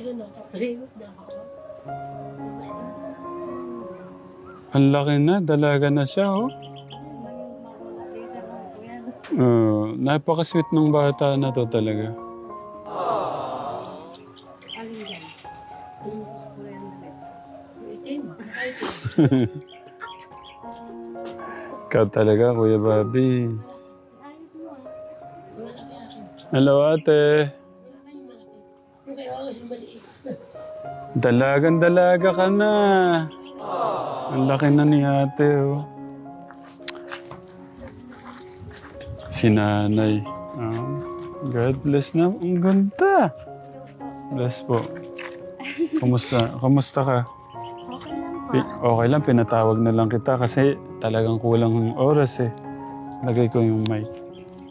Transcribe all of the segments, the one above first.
sila nakapalihot na ako. Ang laki na, dalaga na siya, oh. Uh, napaka-sweet ng bata na to talaga. Ikaw talaga, Kuya Bobby. Hello, ate. Dalagang dalaga ka na. Ang laki na ni ate, oh. Si nanay. Ah, God bless na. Ang ganda. Bless po. Kumusta? Kumusta ka? Okay lang po. Pi- okay lang, pinatawag na lang kita kasi talagang kulang ng oras eh. Lagay ko yung mic.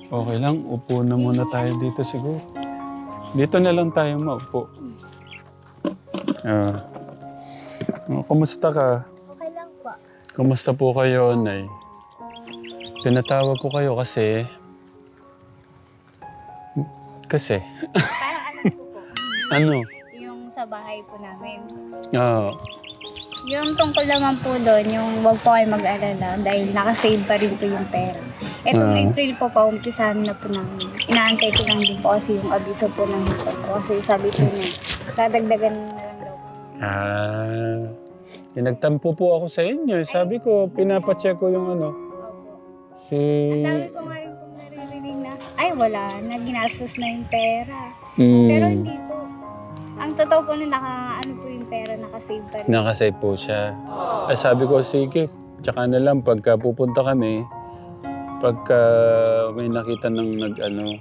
Okay lang, upo na muna tayo dito siguro. Dito na lang tayo maupo. Ah. Oh, kumusta ka? Okay lang po. Kumusta po kayo, Nay? Pinatawag ko kayo kasi... Kasi? Parang alam ko po. Ano? Yung sa bahay po namin. Ah, Yung tungkol naman po doon, yung wag po kayo mag-alala dahil nakasave pa rin po yung pera. Etong Ah. April po, paumpisahan na po namin. Inaantay ko lang din po kasi yung abiso po ng hipag ko. Kasi sabi po niya, dadagdagan na ah. Pinagtampo po ako sa inyo. Sabi ko, pinapacheck ko yung ano. Si... Ang dami ko nga rin pong naririnig na, ay wala, na ginastos na yung pera. Mm, Pero hindi po. Ang totoo po na naka, ano po yung pera, nakasave pa rin. Nakasave po siya. Ay, sabi ko, sige. Tsaka na lang, pagka pupunta kami, pagka may nakita ng nag-ano.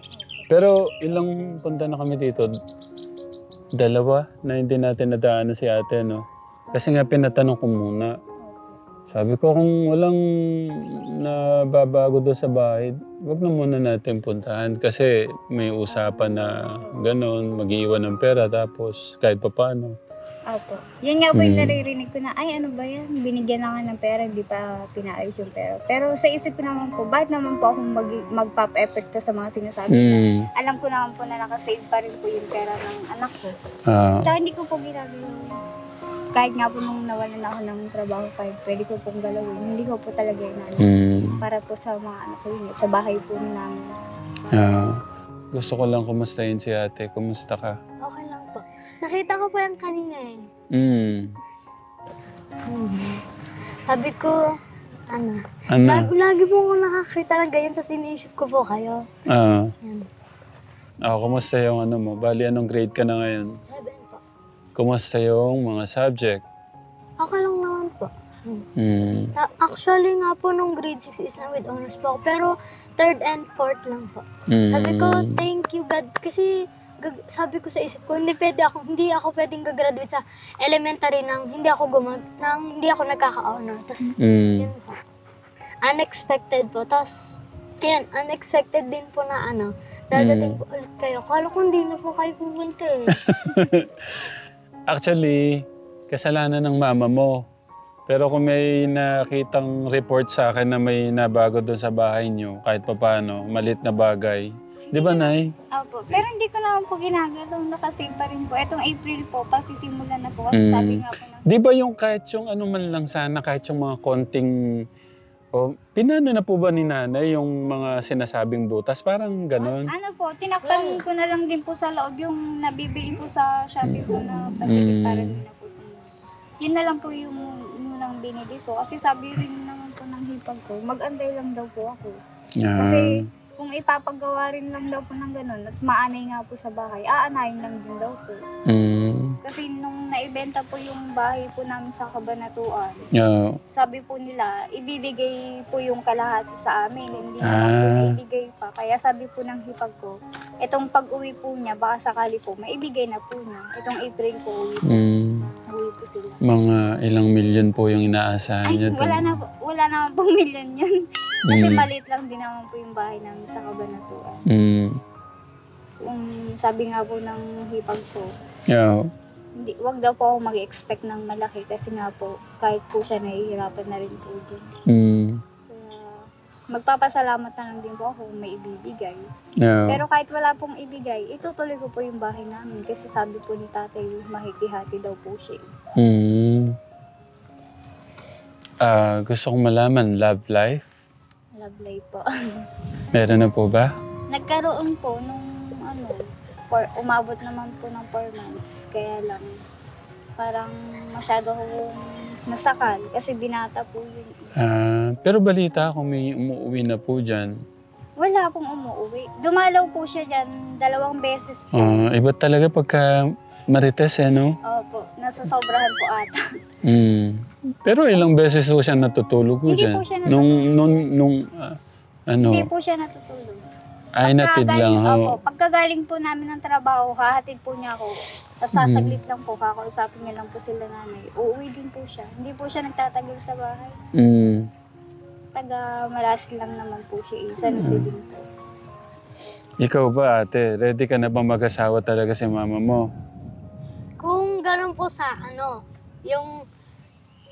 Pero ilang punta na kami dito? Dalawa na hindi natin nadaanan si ate, no? Kasi nga pinatanong ko muna. Sabi ko kung walang nababago doon sa bahay, wag na muna natin puntahan kasi may usapan na gano'n, mag-iwan ng pera tapos kahit pa paano. Opo. Yun nga po yung Mm. naririnig ko na, ay ano ba yan? Binigyan na nga ng pera, hindi pa pinaayos yung pera. Pero sa isip ko naman po, bakit naman po akong mag, magpap-epekto sa mga sinasabi na Mm. alam ko naman po na nakasave pa rin po yung pera ng anak ko. Ah, Kaya hindi ko po ginagawa yun. Kahit nga po nung nawalan ako ng trabaho, kahit pwede ko pong galawin, hindi ko po talaga inano. mm. Para po sa mga anak ko yun, sa bahay po namin. Ah, gusto ko lang kumustahin si ate. Kumusta ka? Nakita ko po yan kanina eh. Mm. Sabi ko, ano, Ano? lagi, lagi po ako nakakita ng ganyan, tapos iniisip ko po kayo. Ah, Yan. ah, kumusta yung ano mo? Bali, anong grade ka na ngayon? Seven po. Kumusta yung mga subject? Okay lang naman po. Mm. Ta- Actually nga po nung grade 6 is na with honors po ako, pero third and fourth lang po. Mm. Sabi ko, thank you God, kasi sabi ko sa isip ko, hindi pwede ako, hindi ako pwedeng gagraduate sa elementary nang hindi ako gumag, nang hindi ako nagkaka-honor. Tapos, Mm. yun po. Unexpected po. Tapos, yun, unexpected din po na ano, dadating Mm. po ulit kayo. Kala ko hindi na po kayo pupunta eh. Actually, kasalanan ng mama mo. Pero kung may nakitang report sa akin na may nabago doon sa bahay niyo, kahit pa paano, malit na bagay. Di ba, Nay? Opo. Pero hindi ko naman po ginagawa. Nakasave pa rin po. Etong April po, pasisimulan na po. Kasi Mm. sabi nga po ng Di ba yung kahit yung ano man lang sana, kahit yung mga konting... O, pinano na po ba ni nanay yung mga sinasabing butas? Parang ganon. Ano po, tinakpan ko na lang din po sa loob yung nabibili po sa Shopee po na Mm. patigil para din na po. Yun na lang po yung unang binili ko. Kasi sabi rin naman po ng hipag ko, mag-antay lang daw po ako. Ah, Kasi kung ipapagawa rin lang daw po ng ganun at maanay nga po sa bahay, aanayin lang din daw po. mm, Kasi nung naibenta po yung bahay po namin sa Kabanatuan, yeah. sabi po nila, ibibigay po yung kalahati sa amin. Hindi Ah. naman po naibigay pa. Kaya sabi po ng hipag ko, itong pag-uwi po niya, baka sakali po, maibigay na po niya. Itong April po, uwi, Mm, uwi po sila. mga ilang milyon po yung inaasahan Ay, niya wala na, po- wala naman pong milyon yun. Kasi Mm. maliit lang din naman po yung bahay namin sa Kabanatuan. Mm, Kung sabi nga po ng hipag ko, yeah. hindi, wag daw po ako mag-expect ng malaki kasi nga po, kahit po siya nahihirapan na rin po din. Mm, Kaya, magpapasalamat na lang din po ako kung may ibibigay. Yeah. Pero kahit wala pong ibigay, itutuloy ko po yung bahay namin. Kasi sabi po ni tatay, mahiti-hati daw po siya. eh. Mm. Ah, gusto kong malaman, love life? Love life po. Meron na po ba? Nagkaroon po nung ano, for, umabot naman po ng 4 months. Kaya lang, parang masyado akong nasakal. Kasi binata po yun. Ah, pero balita kung may umuwi na po dyan. Wala pong umuwi. Dumalaw po siya dyan dalawang beses po. Ah, iba talaga pagka marites eh, no? Opo, nasasobrahan po ata. Mm. Pero ilang beses po siya natutulog po Hindi dyan? po siya Nung, nung, nung, ah, ano, Hindi po siya natutulog. ay natid lang, Pagkagaling- ho. Opo, pagkagaling po namin ng trabaho, hahatid po niya ako. Tapos Mm. sasaglit lang po, kakausapin niya lang po sila nanay. Uuwi din po siya. Hindi po siya nagtatagal sa bahay. Mm. Taga Malasin lang naman po siya. eh. San Jose din po. Ikaw ba, ate? Ready ka na ba mag-asawa talaga si mama mo? Kung ganun po sa ano, yung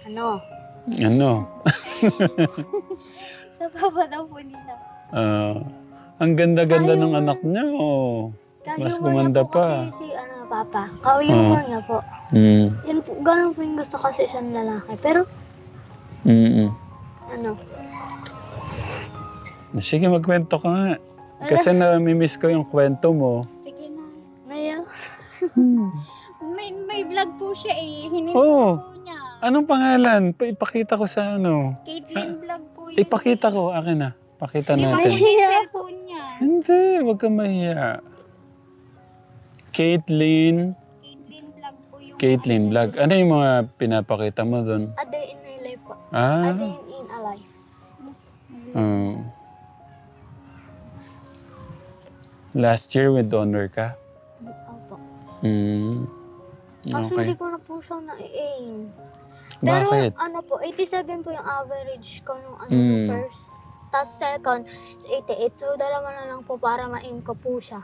ano, Ano? Sa baba daw po nila. Ah, ang ganda-ganda ng anak niya, oh. Mas kag-humor gumanda niya po pa. kasi si ano, papa. Kag-humor niya po. Mm. Yan po, ganun po yung gusto kasi isang lalaki. Pero, Mm-mm. ano, Sige, magkwento ka nga. Kasi namimiss ko yung kwento mo. Sige na. ngayon, May, may vlog po siya eh. Hininto Oh, po niya. Anong pangalan? Pa- ipakita ko sa ano. Caitlyn vlog po yun. Ipakita ko, akin na. Pakita Di ba natin. yung cellphone niya? Hindi, wag kang mahiya. Caitlyn. Caitlyn vlog po yung... Caitlyn vlog. Ano yung mga pinapakita mo doon? a day in my life po. A Ah, day in a life. oh. Last year with honor ka? Opo. Mm. Kaso Okay. hindi ko na po siya na-aim. Pero Bakit? ano po, 87 po yung average ko nung ano, Mm. first. Tapos second is 88. So dalawa na lang po para ma-aim ko po siya.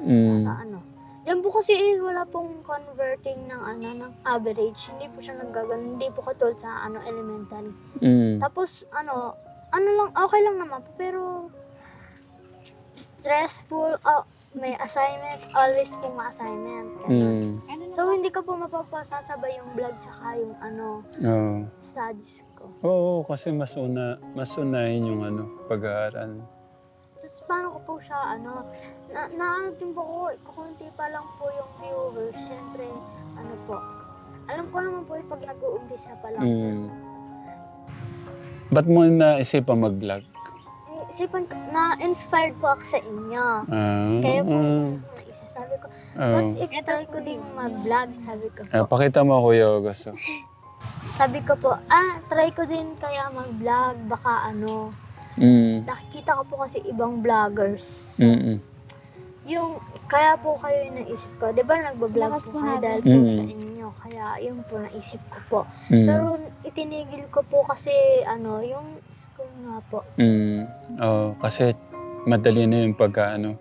Mm. Na ano. Diyan po kasi eh, wala pong converting ng ano ng average. Hindi po siya naggagano. Hindi po katulad sa ano elementary. Mm. Tapos ano, ano lang okay lang naman po pero stressful. Oh, may assignment, always pong ma-assignment. Ganun. Mm. So hindi ko po mapapasasabay yung vlog tsaka yung ano, Oh. studies ko. Oo, kasi mas una, mas unahin yung ano, pag-aaral. Tapos paano ko po siya, ano, na, na ano din po ko, kukunti pa lang po yung viewers. Siyempre, ano po, alam ko naman po yung pag nag-uumpisa pa lang. Mm. Ba't mo naisipan mag-vlog? Isipan ko, na-inspired po ako sa inyo. Ah, Kaya po, ah, naisip, sabi ko, what if try ko din mag-vlog? Sabi ko Ah, po. pakita mo, Kuya Augusto. Sabi ko po, ah, try ko din kaya mag-vlog. Baka ano, Mm. nakikita ko po kasi ibang vloggers. Mm. Yung, kaya po kayo yung naisip ko. Di ba nagbablog po po kayo dahil po Mm. sa inyo. Kaya yun po naisip ko po. Mm. Pero itinigil ko po kasi ano, yung school nga po. Mm. Oh, kasi madali na yung pagka, ano,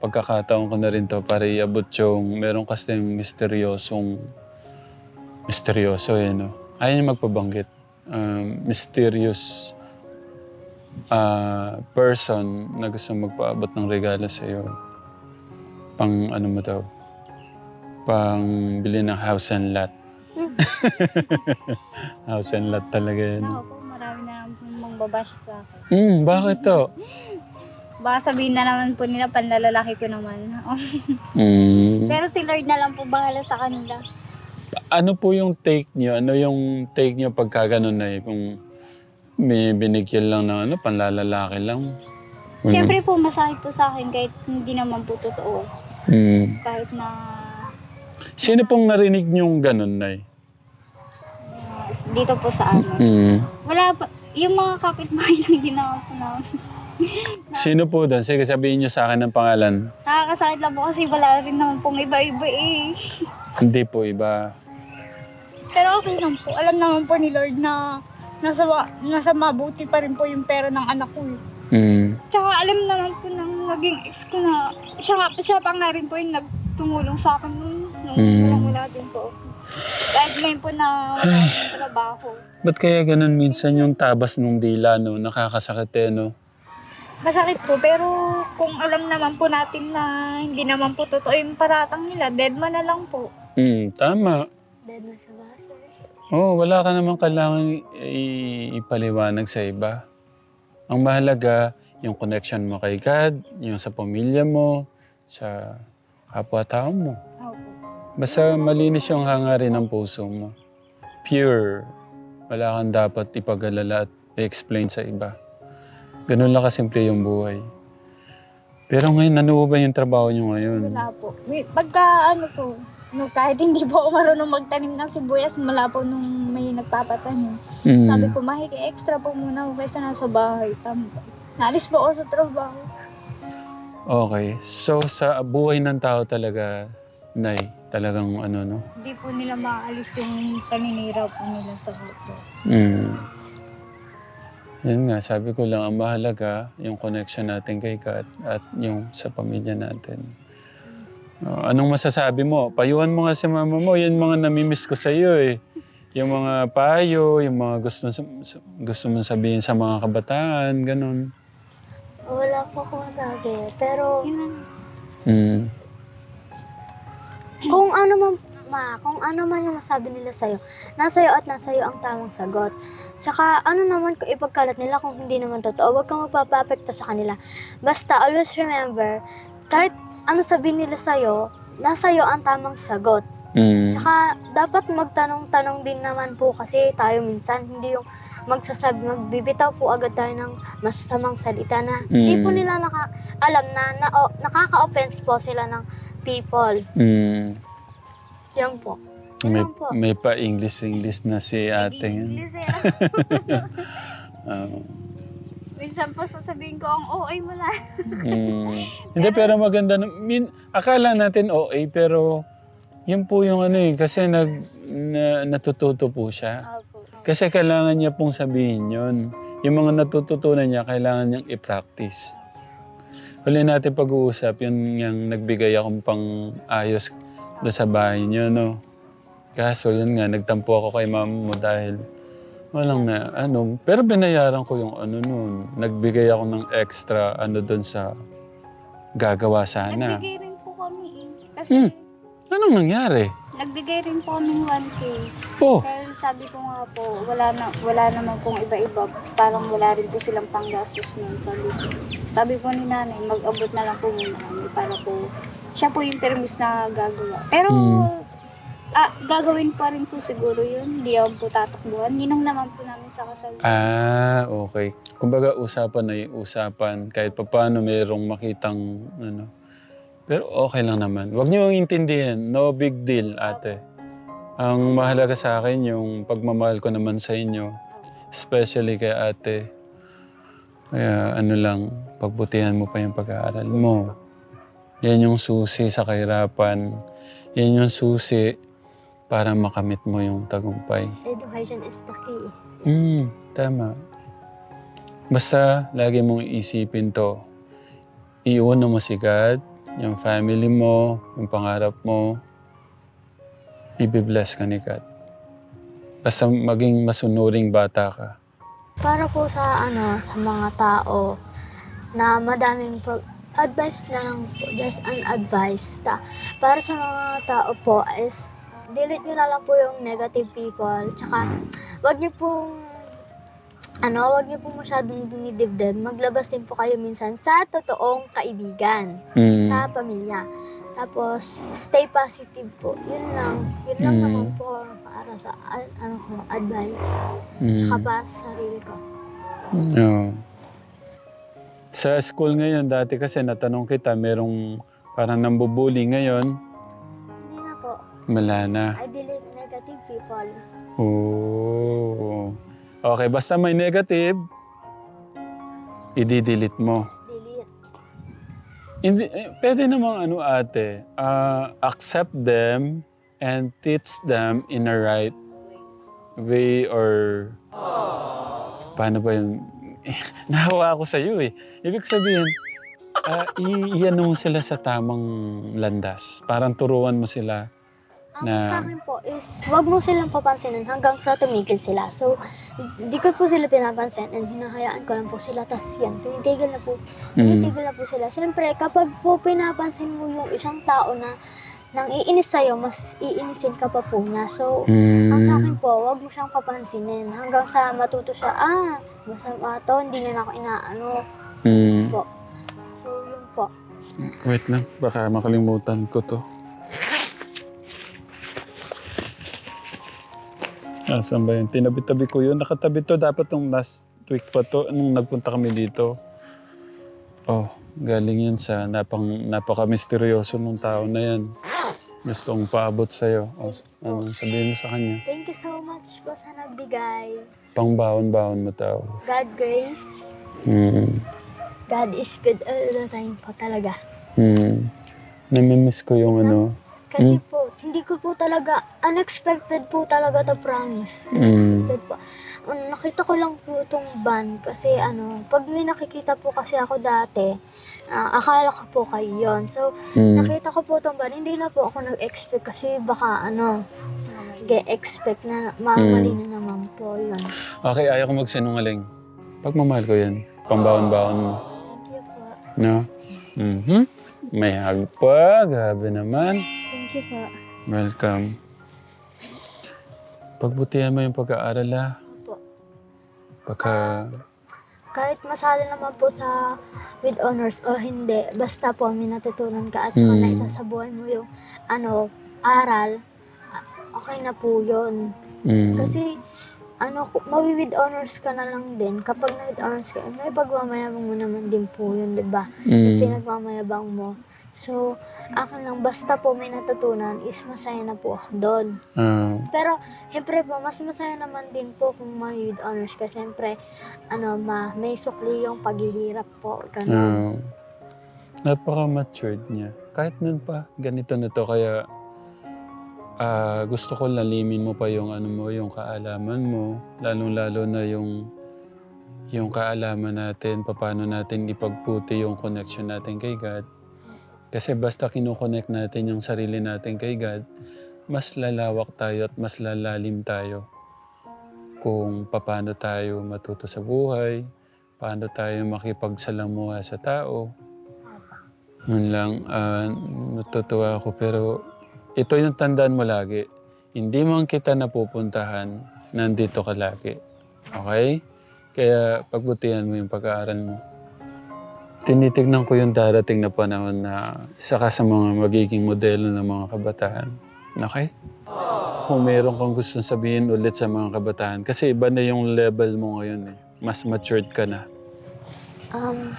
pagkakataon ko na rin to para iabot yung meron kasi misteryosong misteryoso eh, no? Ayaw niya magpabanggit. Um, mysterious ah, person na gusto magpaabot ng regalo sa iyo. Pang ano mo daw? Pang bili ng house and lot. house and lot talaga yan. Ako po, marami na pong mangbabash sa akin. Hmm, bakit to? Baka sabihin na naman po nila, panlalalaki ko naman. Hmm. Pero si Lord na lang po bahala sa kanila. Ano po yung take nyo? Ano yung take nyo pagka ganun na eh? Kung may binigyan lang ng ano, panlalalaki lang. Siyempre po, masakit po sa akin kahit hindi naman po totoo. Hmm. Kahit na Sino pong narinig nyong ganun na uh, dito po sa amin. hmm. Wala pa, yung mga kapitbahay lang ginawa po namin. Sino po doon? Sige, sabihin nyo sa akin ng pangalan. Nakakasakit lang po kasi wala rin naman pong iba-iba eh. Hindi po iba. Pero okay lang po. Alam naman po ni Lord na nasa, nasa mabuti pa rin po yung pera ng anak ko eh. Hmm. Tsaka alam naman po ng naging ex ko na siya, nga, siya pa nga rin po yung nagtumulong sa akin nung, nung Mm. wala din po. Kahit ngayon po na wala akong trabaho. Ba't kaya ganun minsan yung tabas ng dila, no? Nakakasakit eh, no? Masakit po, pero kung alam naman po natin na hindi naman po totoo yung paratang nila, dead man na lang po. Hmm, tama. Dead na sa baso. Oo, wala ka naman kailangan i- ipaliwanag sa iba. Ang mahalaga, yung connection mo kay God, yung sa pamilya mo, sa kapwa-tao mo. Basta malinis yung hangarin ng puso mo. Pure. Wala kang dapat ipag-alala at i-explain sa iba. Ganun lang kasimple yung buhay. Pero ngayon, ano ba yung trabaho nyo ngayon? Wala po. May- Pagka ano po, no, kahit hindi po ako marunong magtanim ng sibuyas, mala po nung may nagpapatanim. Mm. Sabi ko, mahiki-extra po muna ako kaysa nasa bahay. Tama. Naalis po ako sa trabaho. Okay. So, sa buhay ng tao talaga, Nay, talagang ano, no? Hindi po nila maalis yung paniniraw po nila sa buto. Mm. Yun nga, sabi ko lang, ang mahalaga, yung connection natin kay God at yung sa pamilya natin. Oh, anong masasabi mo? Payuhan mo nga si mama mo. Yan mga namimiss ko sa iyo eh. Yung mga payo, yung mga gusto, gusto mong sabihin sa mga kabataan, ganun. Wala po akong masabi. Pero Mm. Kung ano man, ma, kung ano man yung masabi nila sa'yo, nasa iyo at nasa iyo ang tamang sagot. Tsaka ano naman kung ipagkalat nila kung hindi naman totoo, huwag kang magpapapekto sa kanila. Basta always remember, kahit ano sabihin nila sa'yo, nasa iyo ang tamang sagot. Mm. Tsaka dapat magtanong-tanong din naman po kasi tayo minsan, hindi yung magsasabi, magbibitaw po agad tayo ng masasamang salita na hindi po Mm. nila naka, alam na, na o, nakaka-offense po sila ng people. Mm. Yan po. Yun May, lang po. may pa-English-English na si ate. English eh. Oo. Minsan po sasabihin ko, ang OA lang. Mm. Hindi, pero maganda. na- Min, akala natin okay, pero yun po yung ano eh, kasi nag, na, natututo po siya. Opo. Kasi kailangan niya pong sabihin yun. Yung mga natututunan niya, kailangan niyang i-practice. Huli natin pag-uusap, yun yung nagbigay akong pang ayos doon sa bahay niyo, no? Kaso yun nga, nagtampo ako kay mama mo dahil walang na, ano, pero binayaran ko yung ano nun. Nagbigay ako ng extra, ano doon sa gagawa sana. Nagbigay rin po kami eh. Kasi Hmm. Anong nangyari? nagbigay rin po kami ng 1K. Oh, Dahil sabi ko nga po, wala, na, wala naman pong iba-iba. Parang wala rin po silang panggastos nun. Sabi ko, sabi po ni nanay, mag-abot na lang po muna kami para po, siya po yung permis na gagawa. Pero, Hmm. ah, gagawin pa rin po siguro yun. Hindi ako po tatakbuhan. Ninong naman po namin sa kasal. Ah, okay. Kumbaga usapan na yung usapan. Kahit pa paano mayroong makitang ano. Pero okay lang naman. Huwag niyo intindihin. No big deal, ate. Ang mahalaga sa akin yung pagmamahal ko naman sa inyo. Especially kay ate. Kaya ano lang, pagbutihan mo pa yung pag-aaral mo. Yan yung susi sa kahirapan. Yan yung susi para makamit mo yung tagumpay. Education is the key. Hmm, tama. Basta lagi mong isipin to. Iuna mo si God, yung family mo, yung pangarap mo. Ibibless ka ni God. Basta maging masunuring bata ka. Para po sa ano, sa mga tao na madaming pro- advice lang po, just an advice. Ta- para sa mga tao po is delete nyo na lang po yung negative people. Tsaka, wag nyo pong ano, wag niyo po masyadong dumidibdib. Maglabas din po kayo minsan sa totoong kaibigan, Hmm. sa pamilya. Tapos, stay positive po. Yun lang. Yun lang Mm. naman po para sa a- ano ko, advice. Hmm. Tsaka para sa sarili ko. Oo. Sa school ngayon, dati kasi natanong kita, merong parang nambubuli ngayon. Hindi na po. Wala na. I delete negative people. Oo. Okay, basta may negative, i-delete mo. Hindi, eh, pwede namang ano ate, ah, accept them and teach them in a right way or paano ba yun? Nahawa ako sa iyo eh. Ibig sabihin, ah, i- iyan mo sila sa tamang landas. Parang turuan mo sila Ang Na- sa akin po is, wag mo silang papansinin hanggang sa tumigil sila. So, di ko po sila pinapansin and hinahayaan ko lang po sila. Tapos yan, tumitigil na po. Mm. Tumitigil na po sila. Siyempre, kapag po pinapansin mo yung isang tao na nang iinis sa'yo, mas iinisin ka pa po niya. So, ang sa akin Mm. po, wag mo siyang papansinin hanggang sa matuto siya, ah, masama to, hindi niya na ako inaano. Mm. So, yun po. Wait lang, baka makalimutan ko to. Ah, saan ba yun? Tinabi-tabi ko yun. Nakatabi to dapat nung last week pa to, nung nagpunta kami dito. Oh, galing yan sa napang, napaka-misteryoso nung tao na yan. Gustong paabot sa'yo. Oh, ano, sabihin mo sa kanya. Thank you so much po sa nagbigay. Pangbaon-baon mo tao. God grace. Hmm. God is good all the time po talaga. Hmm. Namimiss ko yung ano. Kasi po, hindi ko po talaga, unexpected po talaga to promise. Mm. Unexpected po. Um, nakita ko lang po itong van kasi ano, pag may nakikita po kasi ako dati, ah, akala ko po kayo yun. So, Hmm. nakita ko po itong van, hindi na po ako nag-expect kasi baka ano, ge-expect na mamali Mm. na naman po yun. Okay, ayaw ko magsinungaling. Pagmamahal ko yan. Pambaon-baon mo. Thank you po. No? Mhm. May hug pa. Grabe naman. Thank you po. Welcome. Pagbutihan mo yung pag-aaral ha. po. Pagka... Kahit masali naman po sa with honors o hindi, basta po may natutunan ka at saka Mm. naisa sa buhay mo yung ano, aral, okay na po yun. Mm, Kasi, ano, ku- mawi with honors ka na lang din. Kapag na with honors ka, may pagmamayabang mo naman din po yun, di ba? Yung mm, pinagmamayabang mo. So, akin lang, basta po may natutunan, is masaya na po ako doon. ah, Pero, siyempre po, mas masaya naman din po kung may with honors ka. Siyempre, ano, ma, may sukli yung paghihirap po. Ganun. ah. Napaka-matured niya. Kahit nun pa, ganito na to. Kaya ah, gusto ko lalimin mo pa yung ano mo, yung kaalaman mo. Lalong-lalo na yung yung kaalaman natin, paano natin ipagputi yung connection natin kay God. Kasi basta kinoconnect natin yung sarili natin kay God, mas lalawak tayo at mas lalalim tayo kung paano tayo matuto sa buhay, paano tayo makipagsalamuha sa tao. Yun lang, ah, natutuwa ako. Pero ito yung tandaan mo lagi. Hindi man kita napupuntahan, nandito ka lagi. Okay? Kaya pagbutihan mo yung pag-aaral mo. Tinitignan ko yung darating na panahon na isa ka sa mga magiging modelo ng mga kabataan. Okay? Kung meron kang gustong sabihin ulit sa mga kabataan. Kasi iba na yung level mo ngayon eh. Mas matured ka na. Um,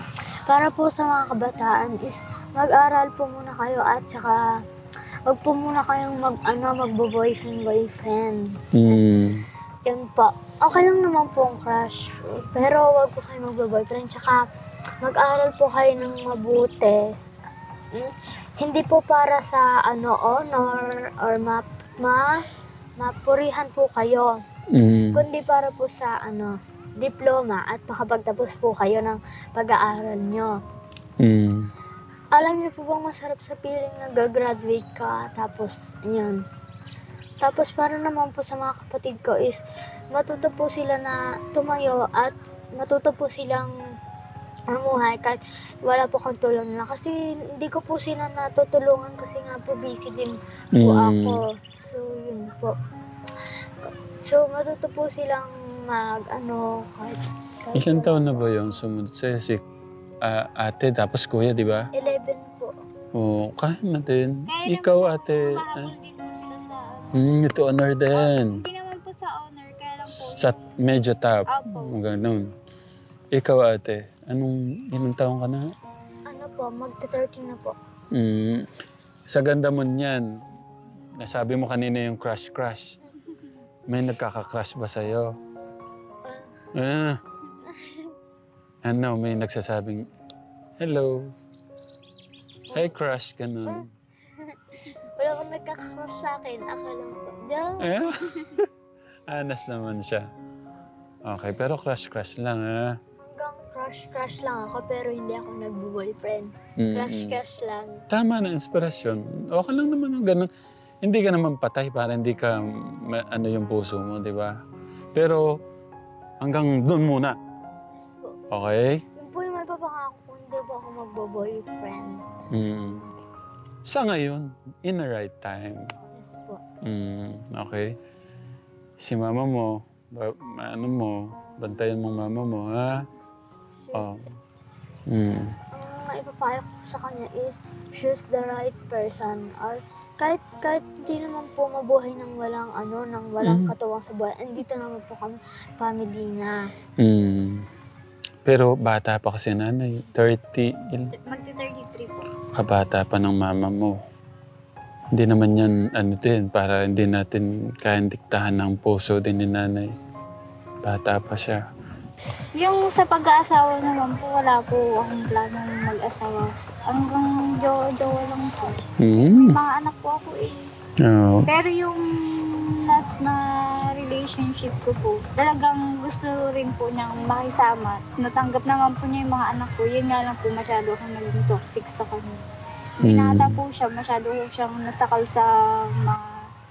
para po sa mga kabataan is, mag-aral po muna kayo at saka, wag po muna kayong mag, ano, magbo-boyfriend, boyfriend. Mm. Yun po. Okay lang naman po ang crush. Pero wag po kayo magbo-boyfriend. Tsaka, mag-aral po kayo ng mabuti. Mm, Hindi po para sa ano honor or ma, ma mapurihan po kayo. Mm. Kundi para po sa ano diploma at makapagtapos po kayo ng pag-aaral nyo. Mm. Alam niyo po bang masarap sa feeling na gagraduate ka tapos yun. Tapos para naman po sa mga kapatid ko is matuto po sila na tumayo at matuto po silang mamuhay kahit wala po kang tulong na kasi hindi ko po sila natutulungan kasi nga po busy din po Mm. ako. So yun po. So matuto po silang mag ano kahit, kahit Ilan taon na ba yung sumunod sa'yo? Si ah, ate, tapos kuya, di ba? 11 po. Oo, kaya natin. Kaya Ikaw, naman po, ate. Mahabol din po sila sa ano. Hmm, ito honor din. Hindi naman po sa honor, kaya lang po Sa medyo top. Apo. Ganun. Ikaw, ate. Anong, ilang taon ka na? Ano po, magta-13 na po. Hmm, sa ganda mo niyan, nasabi mo kanina yung crush-crush. May nagkaka-crush ba sa'yo? Ah. Ano, may nagsasabing, Hello. Hi, crush, ganun. Wala pong nagkakrush sa akin, ako lang po. Diyan. Eh? Anas naman siya. Okay, pero crush-crush lang, ha? Crush-crush lang ako, pero hindi ako nagbo-boyfriend. Mm-mm. Crush-crush lang. Tama na, inspirasyon. Okay lang naman yung ganun. hindi ka naman patay para hindi ka ma- ano yung puso mo, di ba? Pero hanggang doon muna. Yes po. Okay? Yun po yung may papangako kung hindi po ako magbo-boyfriend. Mm. Sa ngayon, in the right time. Yes po. Mm, okay. Si mama mo, ba, ano mo, bantayan mo mama mo, ha? Oh. Mm. Ang maipapayo ko sa kanya is, choose the right person. Or kahit kahit hindi naman po mabuhay ng walang ano, ng walang Mm. katuwang sa buhay. Andito naman po kami, family na. Mm. Pero bata pa kasi nanay, 30, il- Magti-33 po. kabata pa ng mama mo. Hindi naman yan, ano din, para hindi natin kayang diktahan ng puso din ni nanay. Bata pa siya. Yung sa pag-aasawa naman po, wala po akong planong mag-asawa. Hanggang jowa-jowa lang po. Mm. Mga anak po ako eh. Oo. Pero yung last na relationship ko po, talagang gusto rin po niyang makisama. Natanggap naman po niya yung mga anak ko. Yun nga lang po masyado akong naging toxic sa kanya. Binata Mm. po siya, masyado po siyang nasakal sa mga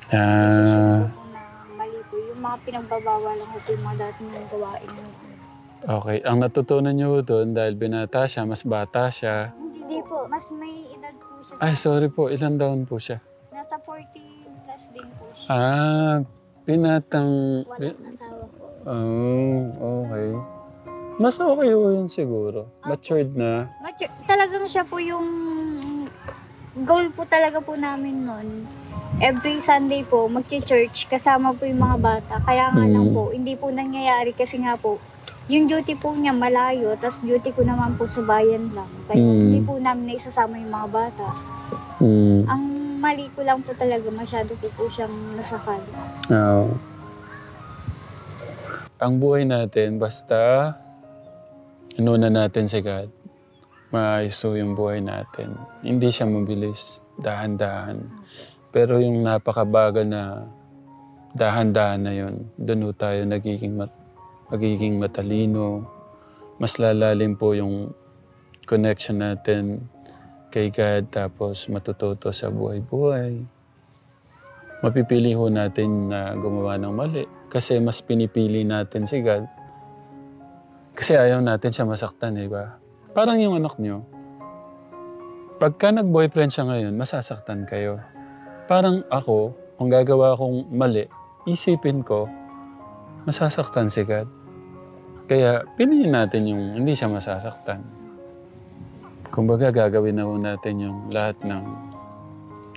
Ah, decision ko po na mali po. Yung mga pinagbabawal lang ko po yung mga dati niyang gawain. Okay. Ang natutunan niyo doon, dahil binata siya, mas bata siya. Hindi po, mas may edad po siya. Sa, Ay, sorry po, ilan taon po siya? Nasa 40 plus din po siya. Ah, pinatang... Walang asawa po. Oh, okay. Mas okay po yun siguro. Matured na. Mature, talagang siya po yung goal po talaga po namin nun. Every Sunday po, magche-church kasama po yung mga bata. Kaya nga lang Mm. po, hindi po nangyayari kasi nga po, yung duty po niya malayo, tapos duty ko naman po sa bayan lang. Kaya Mm. hindi po namin naisasama yung mga bata. Mm. Ang mali ko lang po talaga, masyado po po siyang nasakal. Oo. Ang buhay natin, basta inuna natin si God, maayos yung buhay natin. Hindi siya mabilis, dahan-dahan. Pero yung napakabagal na dahan-dahan na yun, doon tayo nagiging, mat- magiging matalino. Mas lalalim po yung connection natin kay God tapos matututo sa buhay-buhay mapipili ho natin na gumawa ng mali. Kasi mas pinipili natin si God. Kasi ayaw natin siya masaktan, di ba? Parang yung anak nyo. Pagka nag-boyfriend siya ngayon, masasaktan kayo. Parang ako, kung gagawa akong mali, isipin ko, masasaktan si God. Kaya piliin natin yung hindi siya masasaktan. Kumbaga gagawin na natin yung lahat ng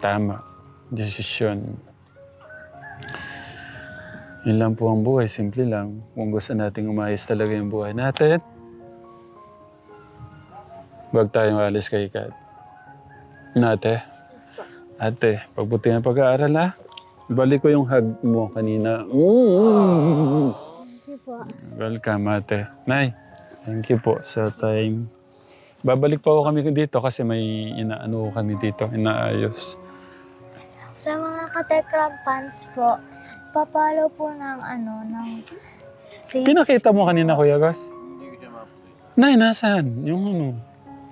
tama, desisyon. Yun lang po ang buhay, simple lang. Kung gusto nating umayos talaga yung buhay natin, huwag tayong alis kay God. Nate, ate, pagbuti ng pag-aaral ha. Balik ko yung hug mo kanina. Mm. Po. Welcome, ate. Nay, thank you po sa time. Babalik ako kami dito kasi may inaano kami dito, inaayos. Sa mga katekram fans po, papalo po ng ano, ng page, Pinakita mo kanina, Kuya Gus? Nay, nasaan? Yung ano?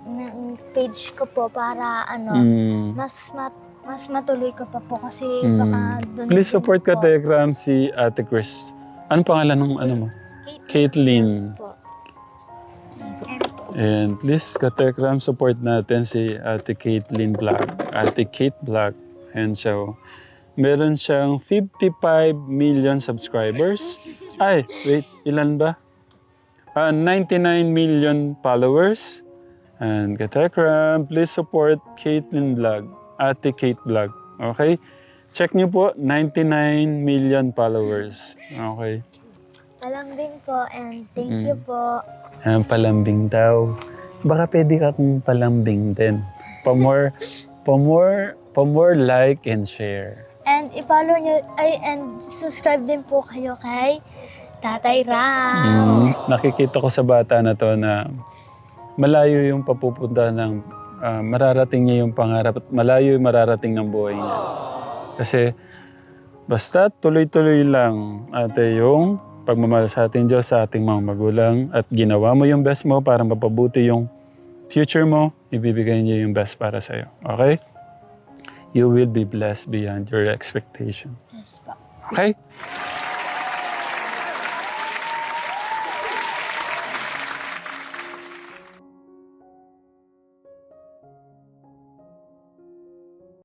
ng page ko po para ano, Mm. mas mat, mas matuloy ko pa po kasi Mm. baka doon Please support ka, po. Telegram, si Ate Chris. Ano pangalan ng ano mo? Caitlyn. po. And please, Katekram, support natin si Ate Caitlyn Vlog. Ate Kate Vlog. And so, meron siyang 55 million subscribers. Ay, wait, ilan ba? Ah, 99 million followers. And Katekram, please support Caitlyn Vlog. Ate Kate Vlog. Okay? Check niyo po, 99 million followers. Okay? Palambing po and thank Mm. you po. Ang palambing daw. Baka pwede ka kong palambing din. Pa more, pa more, pa more like and share. And i-follow nyo, ay, and subscribe din po kayo kay Tatay Ram. Mm, nakikita ko sa bata na to na malayo yung papupunta ng, ah, mararating niya yung pangarap at malayo yung mararating ng buhay niya. Kasi basta tuloy-tuloy lang ate yung pagmamahal sa ating Diyos, sa ating mga magulang at ginawa mo yung best mo para mapabuti yung future mo, ibibigay niya yung best para sa'yo. Okay? you will be blessed beyond your expectation. Yes po. Okay?